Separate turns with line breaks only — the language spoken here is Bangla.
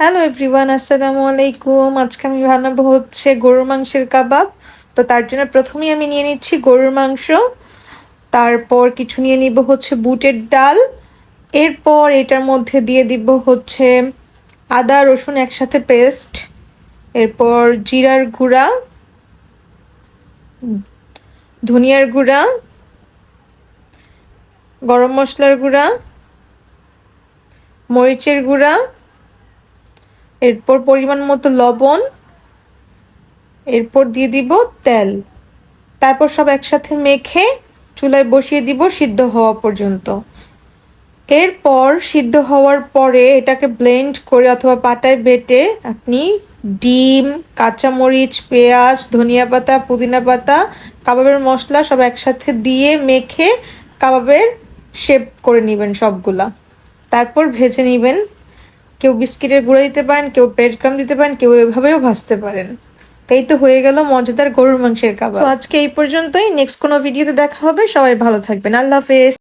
হ্যালো এভরিওয়ান আসসালামু আলাইকুম আজকে আমি বানাবো হচ্ছে গরুর মাংসের কাবাব। তো তার জন্য প্রথমেই আমি নিয়ে নিচ্ছি গরুর মাংস। তারপর কিছু নিয়ে নিব হচ্ছে বুটের ডাল। এরপর এটার মধ্যে দিয়ে দিব হচ্ছে আদা, রসুন একসাথে পেস্ট। এরপর জিরার গুঁড়া, ধনিয়ার গুঁড়া, গরম মশলার গুঁড়া, মরিচের গুঁড়া এরপর পরিমাণ মতো লবণ, এরপর দিয়ে দিব তেল। তারপর সব একসাথে মেখে চুলায় বসিয়ে দিব সিদ্ধ হওয়া পর্যন্ত। এরপর সিদ্ধ হওয়ার পরে এটাকে ব্লেন্ড করে অথবা পাটায় বেটে আপনি ডিম, কাঁচামরিচ, পেঁয়াজ, ধনিয়া পাতা, পুদিনা পাতা, কাবাবের মশলা সব একসাথে দিয়ে মেখে কাবাবের শেপ করে নেবেন সবগুলা। তারপর ভেজে নেবেন কেউ বিস্কিটের গুঁড়া দিতে পারেন, কেউ ব্রেড ক্রাম দিতে পারেন, কেউ এভাবেও ভাজতে পারেন। তাই তো হয়ে গেল মজাদার গরুর মাংসের কাবাব আজকে এই পর্যন্তই। নেক্সট কোনো ভিডিওতে দেখা হবে। সবাই ভালো থাকবেন। আল্লাহ হাফেজ।